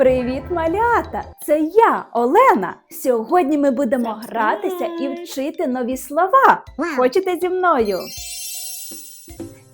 Привіт, малята! Це я, Олена. Сьогодні ми будемо гратися і вчити нові слова. Хочете зі мною?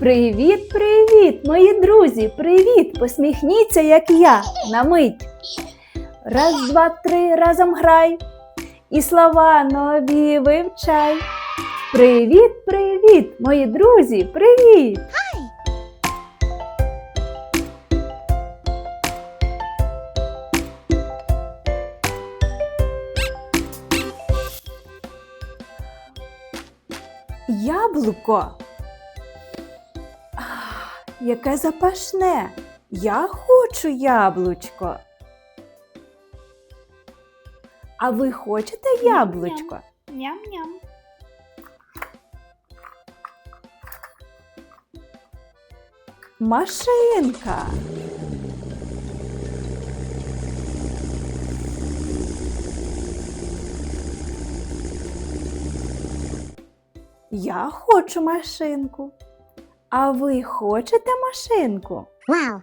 Привіт, привіт, мої друзі! Привіт! Посміхніться, як я, на мить. Раз, два, три, разом грай. І слова нові вивчай. Привіт, привіт, мої друзі! Привіт! Яблуко. Ах, яке запашне. Я хочу яблучко. А ви хочете яблучко? Ням-ням. Машинка. Я хочу машинку. А ви хочете машинку? Вау.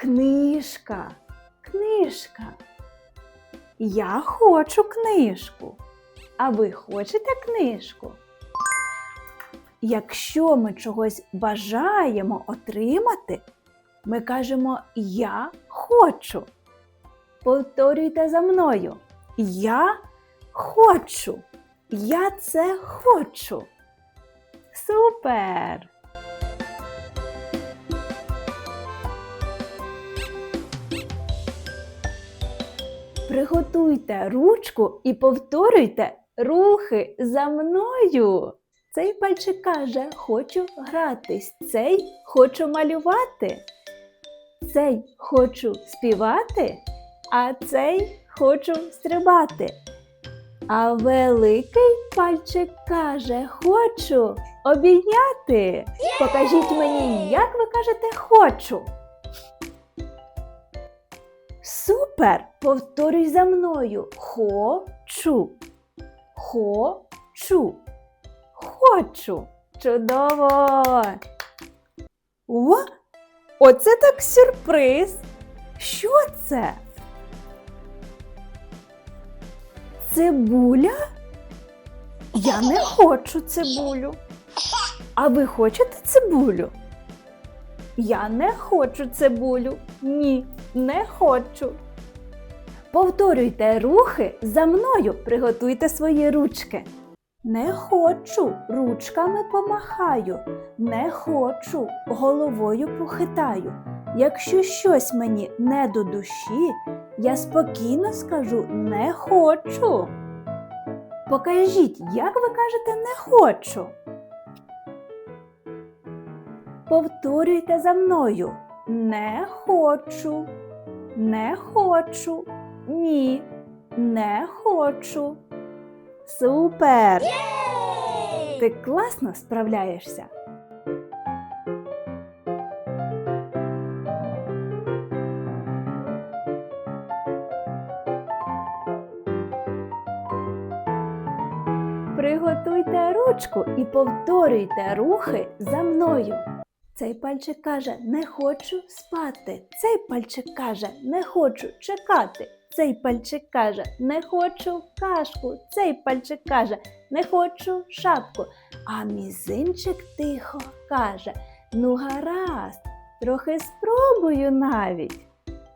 Книжка, книжка. Я хочу книжку. А ви хочете книжку? Якщо ми чогось бажаємо отримати, ми кажемо Я хочу. Повторюйте за мною. Я хочу. Я це хочу. Супер! Приготуйте ручку і повторюйте рухи за мною. Цей пальчик каже, хочу гратись, цей хочу малювати, цей хочу співати, а цей хочу стрибати. А великий пальчик каже, хочу обійняти. Покажіть мені, як ви кажете хочу. Супер! Повторюй за мною. Хочу. Хочу. Хочу. Чудово! О! Оце так сюрприз! Що це? Цибуля? Я не хочу цибулю. А ви хочете цибулю? Я не хочу цибулю. Ні, не хочу. Повторюйте рухи за мною. Приготуйте свої ручки. Не хочу, ручками помахаю. Не хочу, головою похитаю. Якщо щось мені не до душі, я спокійно скажу не хочу. Покажіть, як ви кажете не хочу. Повторюйте за мною. Не хочу. Не хочу. Ні. Не хочу. Супер! Ти класно справляєшся. Приготуйте і повторюйте рухи за мною. Цей пальчик каже не хочу спати. Цей пальчик каже не хочу чекати. Цей пальчик каже не хочу кашку. Цей пальчик каже не хочу шапку. А мізинчик тихо каже ну гаразд, трохи спробую навіть.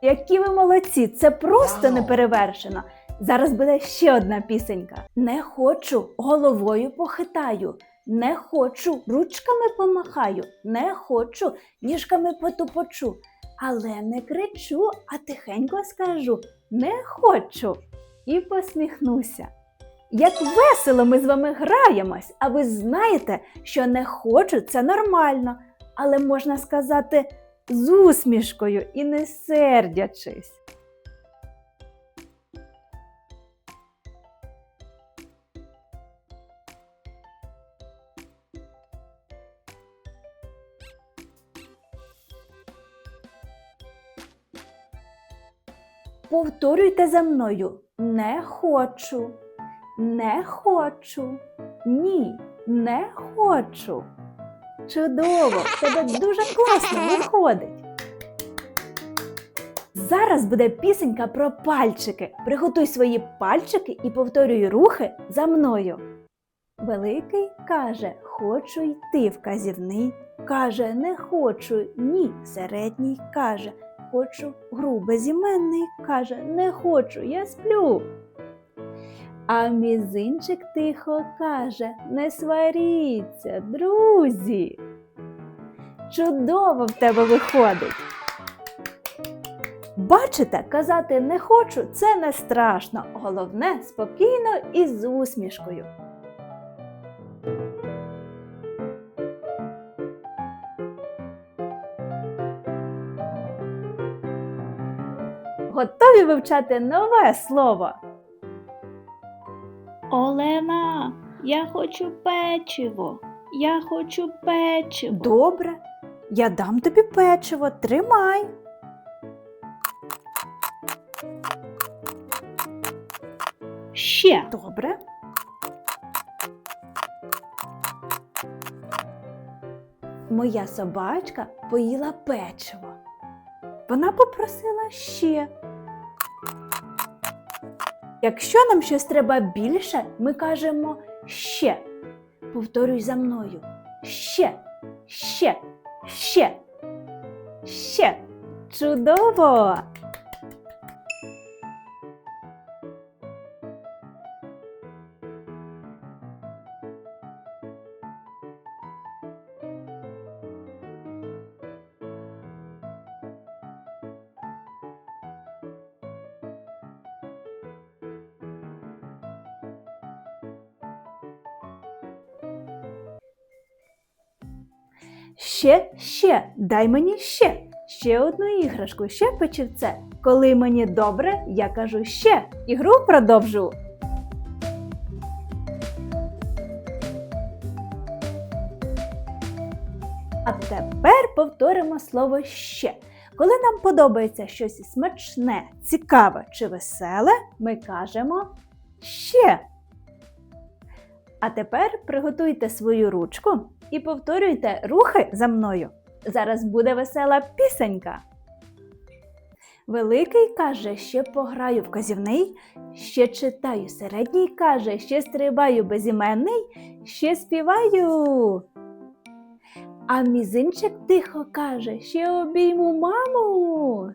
Які ви молодці! Це просто неперевершено. Зараз буде ще одна пісенька. Не хочу, головою похитаю. Не хочу, ручками помахаю. Не хочу, ніжками потупочу. Але не кричу, а тихенько скажу не хочу. І посміхнуся. Як весело ми з вами граємось, а ви знаєте, що не хочу це нормально, але можна сказати з усмішкою і не сердячись. Повторюйте за мною. Не хочу. Не хочу. Ні, не хочу. Чудово! Тебе дуже класно виходить. Зараз буде пісенька про пальчики. Приготуй свої пальчики і повторюй рухи за мною. Великий каже, хочу йти вказівний. Каже, не хочу, ні. Середній каже, хочу гру безіменний. Каже, не хочу, я сплю. А мізинчик тихо каже, не сваріться, друзі. Чудово в тебе виходить. Бачите, казати не хочу це не страшно. Головне спокійно і з усмішкою. Готові вивчати нове слово? Олена, я хочу печиво. Я хочу печиво. Добре, я дам тобі печиво, тримай. Ще. Добре. Моя собачка поїла печиво. Вона попросила ще. Якщо нам щось треба більше, ми кажемо ще. Повторюй за мною. Ще, ще, ще, ще. Чудово! Ще, ще, дай мені ще, ще одну іграшку, ще печивце. Коли мені добре, я кажу ще. Ігру продовжу. А тепер повторимо слово ще. Коли нам подобається щось смачне, цікаве чи веселе, ми кажемо ще. А тепер приготуйте свою ручку і повторюйте рухи за мною. Зараз буде весела пісенька. Великий каже, ще пограю вказівний, ще читаю. Середній каже, ще стрибаю безіменний, ще співаю. А мізинчик тихо каже, ще обійму маму.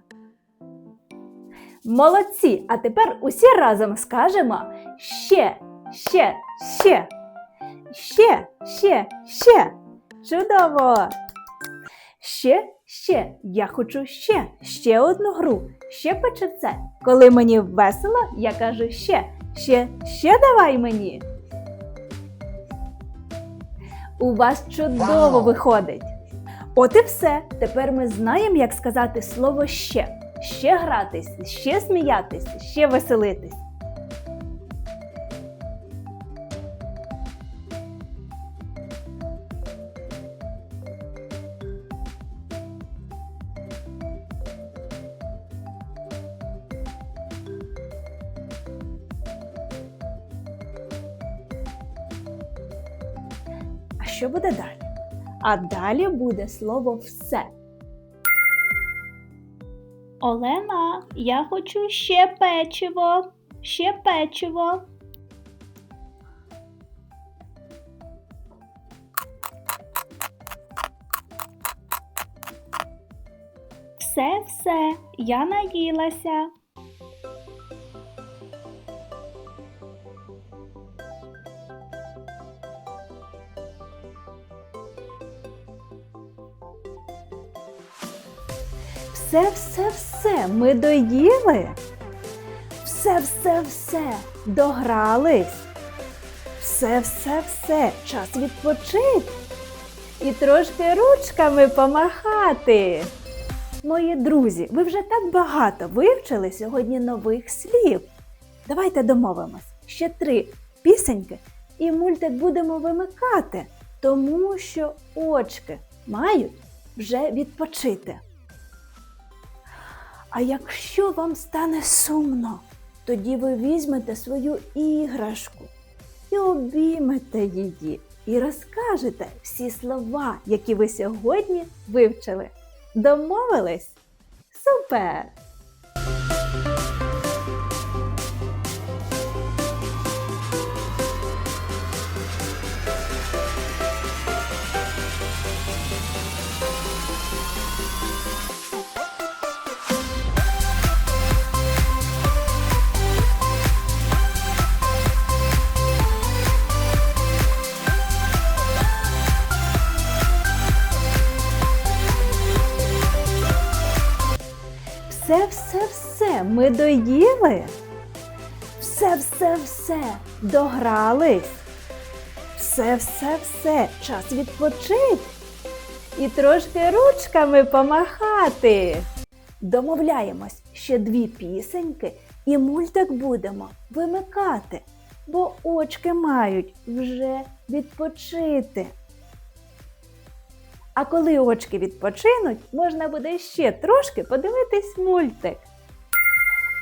Молодці! А тепер усі разом скажемо ще, ще, ще. Ще, ще, ще. Чудово! Ще, ще, я хочу ще, ще одну гру, ще печивце. Коли мені весело, я кажу ще, ще, ще давай мені. У вас чудово виходить. От і все. Тепер ми знаємо, як сказати слово ще. Ще гратись, ще сміятись, ще веселитись. Що буде далі? А далі буде слово все. Олена, я хочу ще печиво. Ще печиво. Все, все, я наїлася. Все, все, все, ми доїли. Все, все, все, догрались. Все, все, все, час відпочити. І трошки ручками помахати. Мої друзі, ви вже так багато вивчили сьогодні нових слів. Давайте домовимось. Ще три пісеньки і мультик будемо вимикати, тому що очки мають вже відпочити. А якщо вам стане сумно, тоді ви візьмете свою іграшку і обіймете її, і розкажете всі слова, які ви сьогодні вивчили. Домовились? Супер! Ми доїли. Все, все, все, догрались. Все, все, все, час відпочить. І трошки ручками помахати. Домовляємось, ще дві пісеньки і мультик будемо вимикати, бо очки мають вже відпочити. А коли очки відпочинуть, можна буде ще трошки подивитись мультик.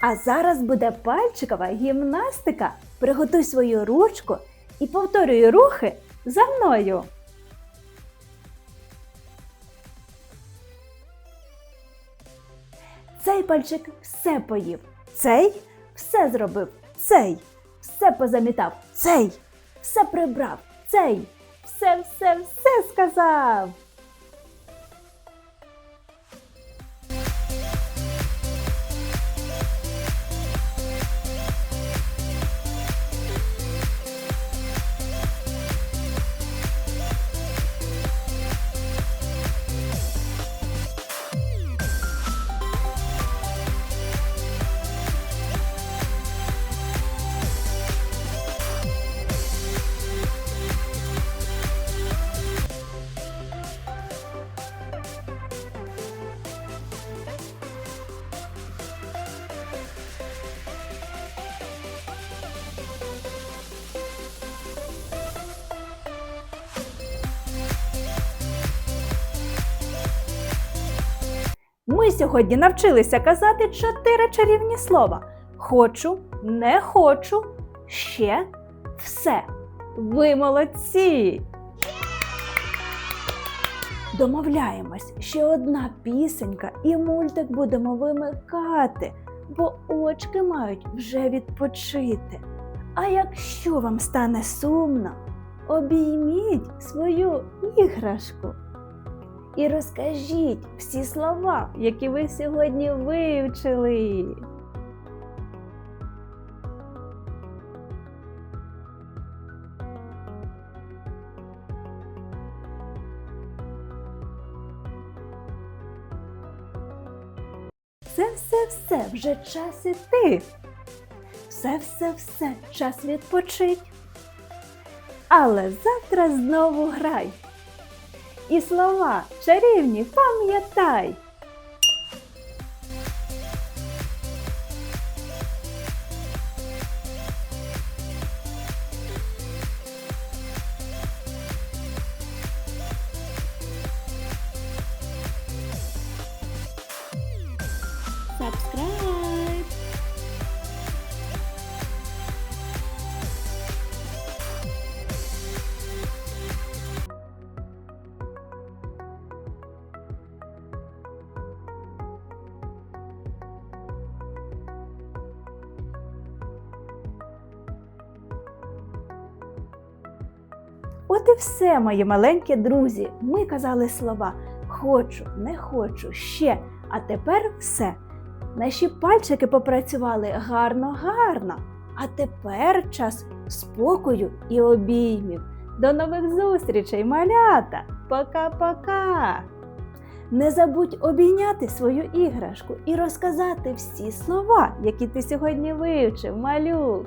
А зараз буде пальчикова гімнастика. Приготуй свою ручку і повторюй рухи за мною. Цей пальчик все поїв, цей все зробив, цей все позамітав, цей все прибрав, цей все, все, все сказав. Ми сьогодні навчилися казати чотири чарівні слова: хочу, не хочу, ще, все. Ви молодці! Домовляємось, ще одна пісенька і мультик будемо вимикати, бо очки мають вже відпочити. А якщо вам стане сумно, обійміть свою іграшку і розкажіть всі слова, які ви сьогодні вивчили. Все, все, все, вже час іти. Все, все, все, час відпочить. Але завтра знову грай. І слова чарівні пам'ятай. От і все, мої маленькі друзі. Ми казали слова хочу, не хочу, ще, а тепер все. Наші пальчики попрацювали гарно, гарно. А тепер час спокою і обіймів. До нових зустрічей, малята! Пока-пока! Не забудь обійняти свою іграшку і розказати всі слова, які ти сьогодні вивчив, малюк.